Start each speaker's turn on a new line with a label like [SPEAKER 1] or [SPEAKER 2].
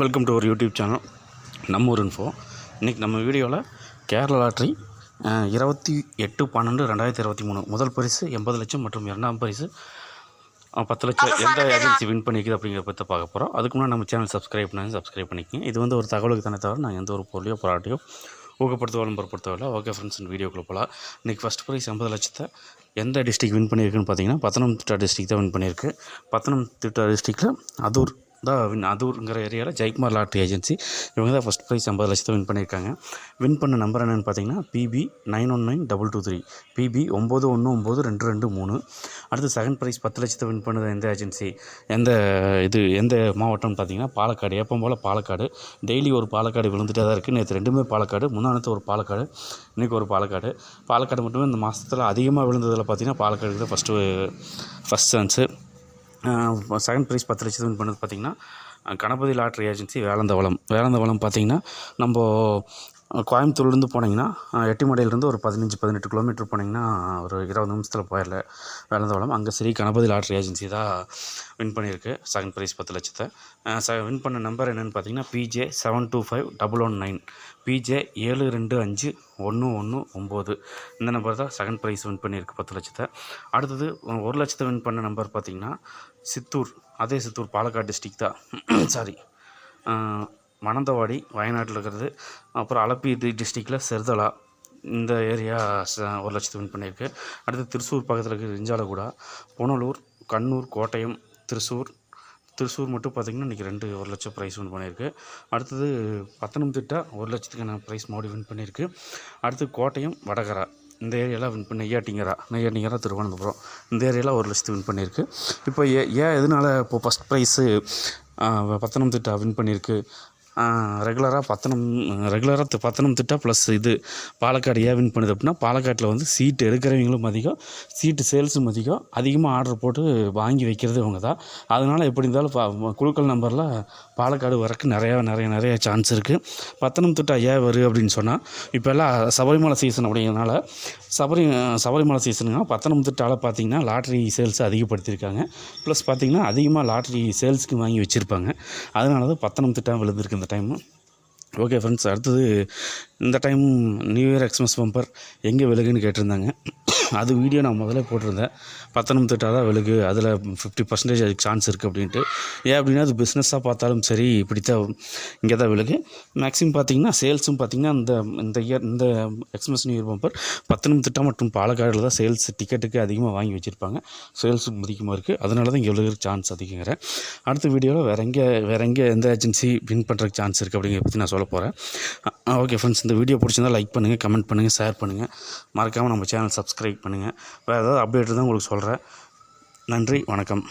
[SPEAKER 1] Welcome to ஒரு YouTube channel நம்ம ஒரு இன்ஃபோ இன்றைக்கி நம்ம வீடியோவில் கேரளா லாட்ரி இருபத்தி எட்டு பன்னெண்டு ரெண்டாயிரத்தி இருபத்தி மூணு. முதல் பரிசு எண்பது லட்சம் மற்றும் இரண்டாம் பரிசு பத்து லட்சம் எந்த ஏஜென்சி வின் பண்ணிக்குது அப்படிங்கிற பற்றி பார்க்க போகிறோம் அதுக்கு முன்னாடி நம்ம சேனல் சப்ஸ்கிரைப் பண்ணி சப்ஸ்கிரைப் பண்ணிக்கங்க. இது வந்து ஒரு தகவலுக்கு தானே தவிர நான் எந்த ஒரு பொருளையோ ப்ராடக்ட்டையோ ஊக்கப்படுத்துவாலும் பொருட்படுத்தவில்லை ஓகே ஃப்ரெண்ட்ஸ் வீடியோக்குள்ள போகலாம் இன்றைக்கி ஃபஸ்ட் ப்ரைஸ் ஐம்பது லட்சத்தை எந்த டிஸ்ட்ரிக் வின் பண்ணியிருக்குன்னு பார்த்தீங்கன்னா பத்தனம்திட்டா டிஸ்ட்ரிக் தான் வின் பண்ணியிருக்கு. பத்தனம்திட்டா டிஸ்ட்ரிக்டில் அதூர் தான் வின் அதூருங்கிற ஏரியாவில் ஜெயக்குமார் லாட்ரி ஏஜென்சி இவங்க தான் ஃபஸ்ட் ப்ரைஸ் ஐம்பது லட்சத்தை வின் பண்ணியிருக்காங்க. வின் பண்ண நம்பர் என்னென்னு பார்த்தீங்கன்னா PB nine one nine double two three PB ஒம்பது ஒன்று ஒம்பது ரெண்டு ரெண்டு மூணு. அடுத்து செகண்ட் ப்ரைஸ் பத்து லட்சத்தை வின் பண்ணது எந்த ஏஜென்சி எந்த இது எந்த மாவட்டம்னு பார்த்தீங்கன்னா பாலக்காடு. எப்போ போல் பாலக்காடு. டெய்லி ஒரு பாலக்காடு விழுந்துட்டே தான் இருக்குது நேற்று ரெண்டுமே பாலக்காடு முன்னானத்து ஒரு பாலக்காடு இன்றைக்கி ஒரு பாலக்காடு. பாலக்காடு மட்டுமே இந்த மாதத்தில் அதிகமாக விழுந்ததில் பார்த்தீங்கன்னா பாலக்காடுக்கு தான் first first chance second prize பத்து லட்சத்து வின் பண்ணது பார்த்திங்கன்னா கணபதி லாட்ரி ஏஜென்சி வேலந்தவளம். வேலந்தவலம் பார்த்திங்கன்னா நம்ம கோயம்புத்தூர்லேருந்து போனீங்கன்னா எட்டிமடையிலேருந்து ஒரு பதினஞ்சு பதினெட்டு கிலோமீட்டர் போனீங்கன்னா ஒரு இருபது நிமிஷத்தில் போயிடல. வேலந்தவளம். அங்கே ஸ்ரீ கணபதி லாட்ரி ஏஜென்சி தான் வின் பண்ணியிருக்கு. செகண்ட் ப்ரைஸ் பத்து லட்சத்தை. ச வின் பண்ண நம்பர் என்னென்னு பார்த்தீங்கன்னா PJ seven two five double one nine PJ ஏழு ரெண்டு அஞ்சு ஒன்று ஒன்று ஒம்பது. இந்த நம்பர் தான் செகண்ட் ப்ரைஸ் வின் பண்ணியிருக்கு பத்து லட்சத்தை. அடுத்தது ஒரு லட்சத்தை வின் பண்ண நம்பர் பார்த்தீங்கன்னா சித்தூர். அதே சித்தூர் பாலக்காடு டிஸ்ட்ரிக் தான். சாரி மணந்தவாடி வயநாட்டில் இருக்கிறது. அப்புறம் அலப்பி டிஸ்ட்ரிக்டில் செர்தலா. இந்த ஏரியா ச- ஒரு லட்சத்து வின் பண்ணியிருக்கு. அடுத்து திருச்சூர் பக்கத்தில் இருக்கிற இஞ்சாலகுடா. புனலூர் கண்ணூர் கோட்டயம் திருச்சூர் திருச்சூர் மட்டும் பார்த்திங்கன்னா இன்றைக்கி ரெண்டு ஒரு லட்சம் ப்ரைஸ் வின் பண்ணியிருக்கு. அடுத்தது பத்தனம்திட்டா ஒரு லட்சத்துக்கான ப்ரைஸ் மோடி வின் பண்ணியிருக்கு. அடுத்து கோட்டயம் வடகரா. இந்த ஏரியாலாம் வின் பண்ணி நெய்யாட்டிங்கரா. நெய்யாட்டிங்கரா திருவனந்தபுரம். இந்த ஏரியாலாம் ஒரு லட்சத்து வின் பண்ணியிருக்கு. இப்போ ஏ ஏன் எதனால் இப்போ ஃபஸ்ட் ப்ரைஸு பத்தனம்திட்டா வின் பண்ணியிருக்கு? ரெகுலராக பத்தனம் ரெகுலராக பத்தனம் திட்டா ப்ளஸ் இது பாலக்காடு ஏன் வின் பண்ணுது அப்படின்னா பாலக்காட்டில் வந்து சீட்டு எடுக்கிறவங்களும் அதிகம் சீட்டு சேல்ஸும் அதிகம் அதிகமாக ஆர்டர் போட்டு வாங்கி வைக்கிறது இவங்க தான். அதனால் எப்படி இருந்தாலும் பா குழுக்கள் நம்பரில் பாலக்காடு வரக்கு நிறையா நிறைய நிறைய சான்ஸ் இருக்குது பத்தனம் திட்டா ஏன் வரும் அப்படின்னு சொன்னால் இப்போ எல்லாம் சபரிமலை சீசன் அப்படிங்கிறனால சபரி சபரிமலை சீசனுங்க பத்தனம் திட்டாவில் பார்த்தீங்கன்னா லாட்ரி சேல்ஸ் அதிகப்படுத்தியிருக்காங்க. ப்ளஸ் பார்த்தீங்கன்னா அதிகமாக லாட்ரி சேல்ஸ்க்கு வாங்கி வச்சுருப்பாங்க. அதனால தான் பத்தனம் திட்டா விழுந்திருக்கு இந்த டைமு ஓகே ஃப்ரெண்ட்ஸ் அடுத்தது இந்த time new year Xmas bumper எங்கே விலகுன்னு கேட்டிருந்தாங்க. அது வீடியோ நான் முதல்ல போட்டிருந்தேன். பத்தனம்திட்டா தான் விலகு அதில் ஃபிஃப்டி பர்சன்டேஜ் அதுக்கு சான்ஸ் இருக்குது அப்படின்ட்டு. ஏன் அப்படின்னா அது பிஸ்னஸாக பார்த்தாலும் சரி இப்படித்தான் இங்கே தான் விலகு மேக்ஸிமம் பார்த்தீங்கன்னா சேல்ஸும் பார்த்தீங்கன்னா இந்த இந்த இயர் இந்த Xmas new year bumper Pathanamthitta மற்றும் பாலக்காடில் தான் சேல்ஸ் டிக்கெட்டுக்கு அதிகமாக வாங்கி வச்சுருப்பாங்க. சேல்ஸும் அதிகமாக இருக்குது அதனால தான் இங்கே விழுகிற சான்ஸ் அதிகங்கிறேன் அடுத்த வீடியோவில் வேறு எங்கே வேறு எங்கே எந்த ஏஜென்சி வின் பண்ணுறதுக்கு சான்ஸ் இருக்குது அப்படிங்கிற பற்றி நான் சொல்ல போகிறேன் ஓகே ஃப்ரெண்ட்ஸ் இந்த வீடியோ பிடிச்சிருந்தா லைக் பண்ணுங்கள் கமெண்ட் பண்ணுங்கள் ஷேர் பண்ணுங்கள் மறக்காமல் நம்ம சேனல் சப்ஸ்கிரைப் பண்ணுங்கள் வேறு ஏதாவது அப்டேட் தான் உங்களுக்கு சொல்கிறேன் நன்றி வணக்கம்.